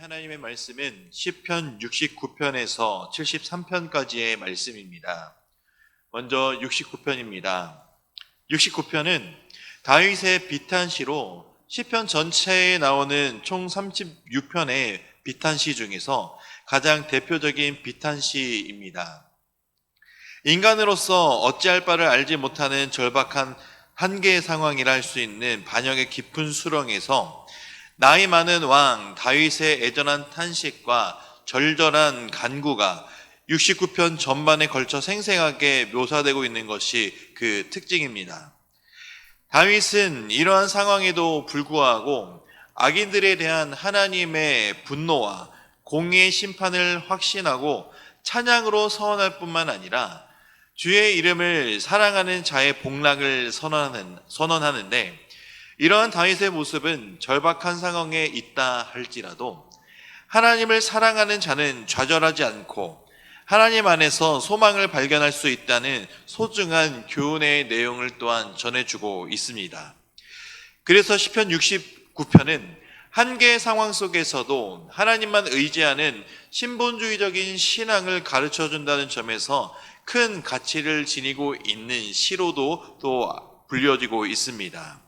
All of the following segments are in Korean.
하나님의 말씀은 시편 69편에서 73편까지의 말씀입니다. 먼저 69편입니다. 69편은 다윗의 비탄시로 시편 전체에 나오는 총 36편의 비탄시 중에서 가장 대표적인 비탄시입니다. 인간으로서 어찌할 바를 알지 못하는 절박한 한계의 상황이라 할 수 있는 반역의 깊은 수렁에서 나이 많은 왕 다윗의 애절한 탄식과 절절한 간구가 69편 전반에 걸쳐 생생하게 묘사되고 있는 것이 그 특징입니다. 다윗은 이러한 상황에도 불구하고 악인들에 대한 하나님의 분노와 공의의 심판을 확신하고 찬양으로 서원할 뿐만 아니라 주의 이름을 사랑하는 자의 복락을 선언하는, 선언하는데 이러한 다윗의 모습은 절박한 상황에 있다 할지라도 하나님을 사랑하는 자는 좌절하지 않고 하나님 안에서 소망을 발견할 수 있다는 소중한 교훈의 내용을 또한 전해주고 있습니다. 그래서 시편 69편은 한계의 상황 속에서도 하나님만 의지하는 신본주의적인 신앙을 가르쳐 준다는 점에서 큰 가치를 지니고 있는 시로도 또 불려지고 있습니다.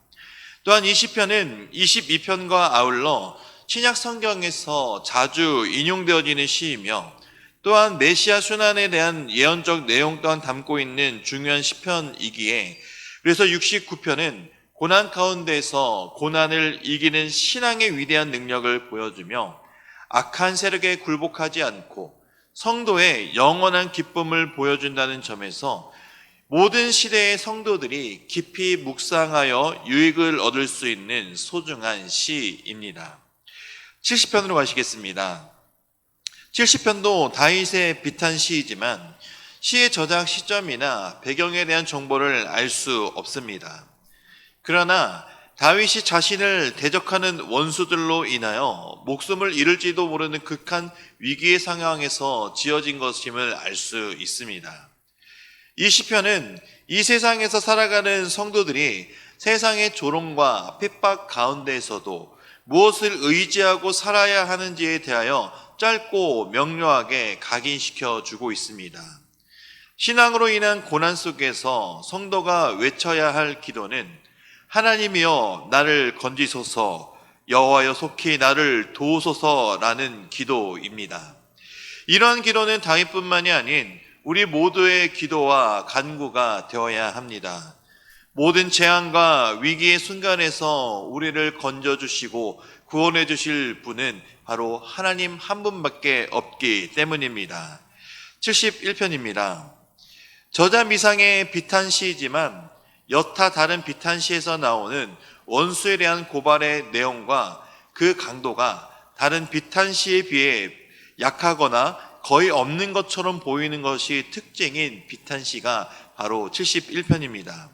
또한 이 시편은 22편과 아울러 신약 성경에서 자주 인용되어지는 시이며 또한 메시아 순환에 대한 예언적 내용 또한 담고 있는 중요한 시편이기에 그래서 69편은 고난 가운데서 고난을 이기는 신앙의 위대한 능력을 보여주며 악한 세력에 굴복하지 않고 성도의 영원한 기쁨을 보여준다는 점에서 모든 시대의 성도들이 깊이 묵상하여 유익을 얻을 수 있는 소중한 시입니다. 70편으로 가시겠습니다. 70편도 다윗의 비탄 시이지만 시의 저작 시점이나 배경에 대한 정보를 알 수 없습니다. 그러나 다윗이 자신을 대적하는 원수들로 인하여 목숨을 잃을지도 모르는 극한 위기의 상황에서 지어진 것임을 알 수 있습니다. 이 시편은 이 세상에서 살아가는 성도들이 세상의 조롱과 핍박 가운데에서도 무엇을 의지하고 살아야 하는지에 대하여 짧고 명료하게 각인시켜 주고 있습니다. 신앙으로 인한 고난 속에서 성도가 외쳐야 할 기도는 하나님이여 나를 건지소서 여호와여 속히 나를 도우소서라는 기도입니다. 이러한 기도는 다윗뿐만이 아닌 우리 모두의 기도와 간구가 되어야 합니다. 모든 재앙과 위기의 순간에서 우리를 건져주시고 구원해 주실 분은 바로 하나님 한 분밖에 없기 때문입니다. 71편입니다. 저자 미상의 비탄시이지만 여타 다른 비탄시에서 나오는 원수에 대한 고발의 내용과 그 강도가 다른 비탄시에 비해 약하거나 거의 없는 것처럼 보이는 것이 특징인 비탄시가 바로 71편입니다.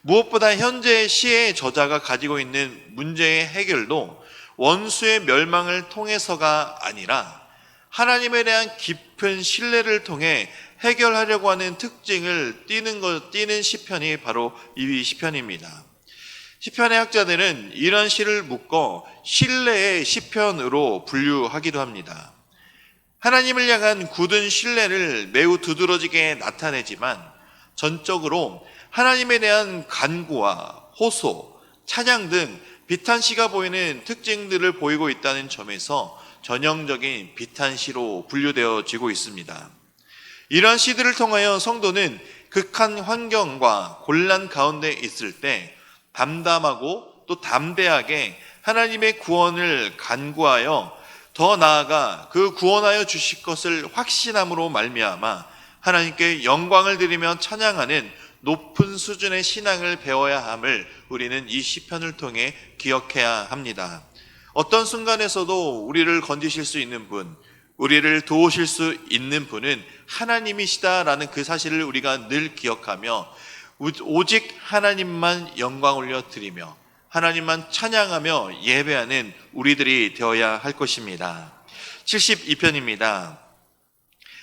무엇보다 현재 시의 저자가 가지고 있는 문제의 해결도 원수의 멸망을 통해서가 아니라 하나님에 대한 깊은 신뢰를 통해 해결하려고 하는 특징을 띠는 것, 띠는 시편이 바로 이 시편입니다. 시편의 학자들은 이런 시를 묶어 신뢰의 시편으로 분류하기도 합니다. 하나님을 향한 굳은 신뢰를 매우 두드러지게 나타내지만 전적으로 하나님에 대한 간구와 호소, 찬양 등 비탄 시가 보이는 특징들을 보이고 있다는 점에서 전형적인 비탄 시로 분류되어지고 있습니다. 이러한 시들을 통하여 성도는 극한 환경과 곤란 가운데 있을 때 담담하고 또 담대하게 하나님의 구원을 간구하여 더 나아가 그 구원하여 주실 것을 확신함으로 말미암아 하나님께 영광을 드리며 찬양하는 높은 수준의 신앙을 배워야 함을 우리는 이 시편을 통해 기억해야 합니다. 어떤 순간에서도 우리를 건지실 수 있는 분, 우리를 도우실 수 있는 분은 하나님이시다라는 그 사실을 우리가 늘 기억하며 오직 하나님만 영광 올려 드리며 하나님만 찬양하며 예배하는 우리들이 되어야 할 것입니다. 72편입니다.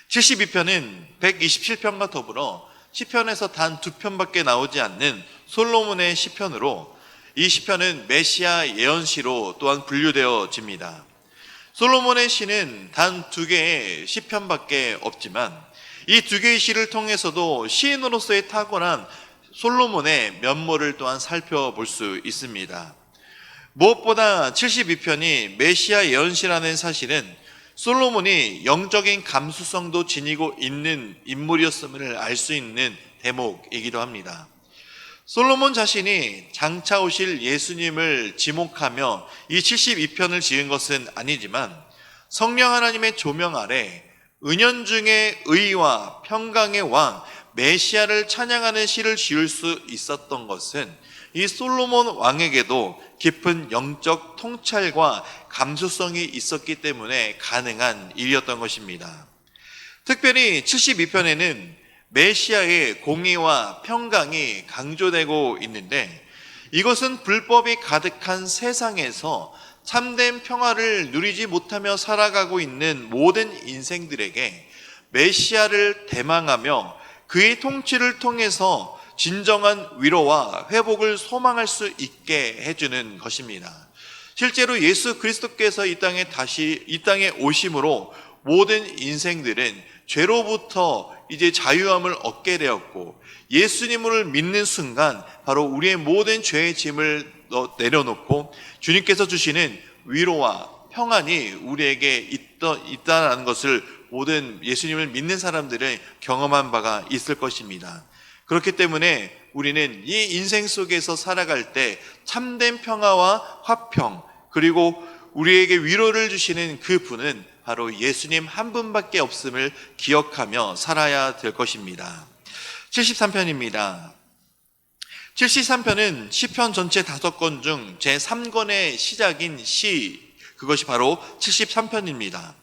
72편은 127편과 더불어 시편에서 단 두 편밖에 나오지 않는 솔로몬의 시편으로 이 시편은 메시아 예언시로 또한 분류되어집니다. 솔로몬의 시는 단 두 개의 시편밖에 없지만 이 두 개의 시를 통해서도 시인으로서의 탁월한 솔로몬의 면모를 또한 살펴볼 수 있습니다. 무엇보다 72편이 메시아 예언시라는 사실은 솔로몬이 영적인 감수성도 지니고 있는 인물이었음을 알 수 있는 대목이기도 합니다. 솔로몬 자신이 장차 오실 예수님을 지목하며 이 72편을 지은 것은 아니지만 성령 하나님의 조명 아래 은연중의 의와 평강의 왕 메시아를 찬양하는 시를 지을 수 있었던 것은 이 솔로몬 왕에게도 깊은 영적 통찰과 감수성이 있었기 때문에 가능한 일이었던 것입니다. 특별히 72편에는 메시아의 공의와 평강이 강조되고 있는데 이것은 불법이 가득한 세상에서 참된 평화를 누리지 못하며 살아가고 있는 모든 인생들에게 메시아를 대망하며 그의 통치를 통해서 진정한 위로와 회복을 소망할 수 있게 해주는 것입니다. 실제로 예수 그리스도께서 이 땅에 다시 이 땅에 오심으로 모든 인생들은 죄로부터 이제 자유함을 얻게 되었고 예수님을 믿는 순간 바로 우리의 모든 죄의 짐을 내려놓고 주님께서 주시는 위로와 평안이 우리에게 있다, 있다는 것을 모든 예수님을 믿는 사람들은 경험한 바가 있을 것입니다. 그렇기 때문에 우리는 이 인생 속에서 살아갈 때 참된 평화와 화평 그리고 우리에게 위로를 주시는 그 분은 바로 예수님 한 분밖에 없음을 기억하며 살아야 될 것입니다. 73편입니다. 73편은 시편 전체 다섯 권중 제3권의 시작인 시, 그것이 바로 73편입니다.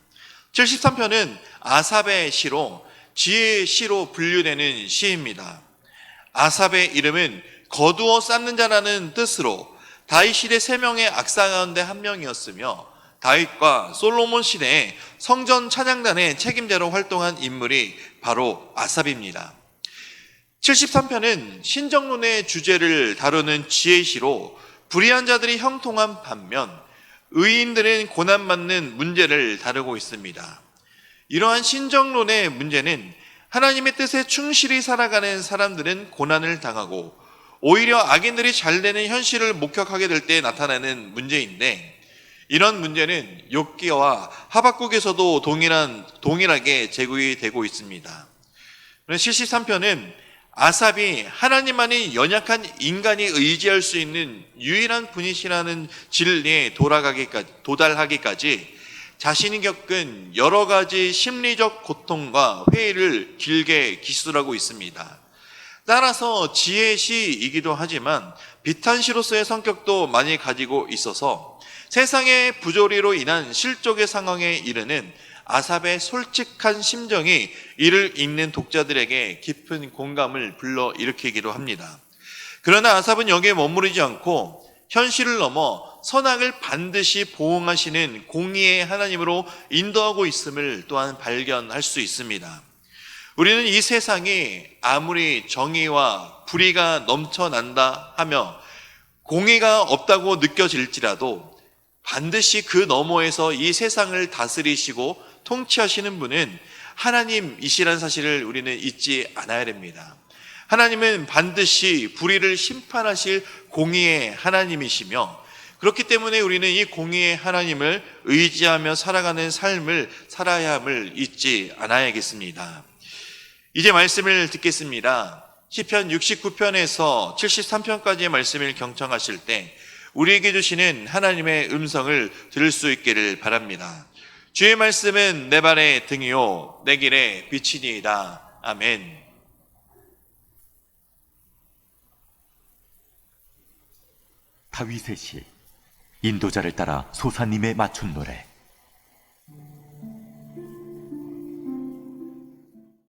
73편은 아삽의 시로 지혜의 시로 분류되는 시입니다. 아삽의 이름은 거두어 쌓는 자라는 뜻으로 다윗 시대 세 명의 악사 가운데 한 명이었으며 다윗과 솔로몬 시대에 성전 찬양단의 책임자로 활동한 인물이 바로 아삽입니다. 73편은 신정론의 주제를 다루는 지혜시로 불의한 자들이 형통한 반면 의인들은 고난받는 문제를 다루고 있습니다. 이러한 신정론의 문제는 하나님의 뜻에 충실히 살아가는 사람들은 고난을 당하고 오히려 악인들이 잘 되는 현실을 목격하게 될 때 나타나는 문제인데 이런 문제는 욥기와 하박국에서도 동일한 동일하게 제기이 되고 있습니다. 73편은 아삽이 하나님만이 연약한 인간이 의지할 수 있는 유일한 분이시라는 진리에 돌아가기까지 도달하기까지 자신이 겪은 여러 가지 심리적 고통과 회의를 길게 기술하고 있습니다. 따라서 지혜시이기도 하지만 비탄시로서의 성격도 많이 가지고 있어서 세상의 부조리로 인한 실족의 상황에 이르는 아삽의 솔직한 심정이 이를 읽는 독자들에게 깊은 공감을 불러 일으키기도 합니다. 그러나 아삽은 여기에 머무르지 않고 현실을 넘어 선악을 반드시 보응하시는 공의의 하나님으로 인도하고 있음을 또한 발견할 수 있습니다. 우리는 이 세상이 아무리 정의와 불의가 넘쳐난다 하며 공의가 없다고 느껴질지라도 반드시 그 너머에서 이 세상을 다스리시고 통치하시는 분은 하나님이시라는 사실을 우리는 잊지 않아야 됩니다. 하나님은 반드시 불의를 심판하실 공의의 하나님이시며 그렇기 때문에 우리는 이 공의의 하나님을 의지하며 살아가는 삶을 살아야 함을 잊지 않아야겠습니다. 이제 말씀을 듣겠습니다. 시편 69편에서 73편까지의 말씀을 경청하실 때 우리에게 주시는 하나님의 음성을 들을 수 있기를 바랍니다. 주의 말씀은 내 발의 등이요 내 길의 빛이니이다. 아멘. 다윗의 시 인도자를 따라 소사님의 맞춘 노래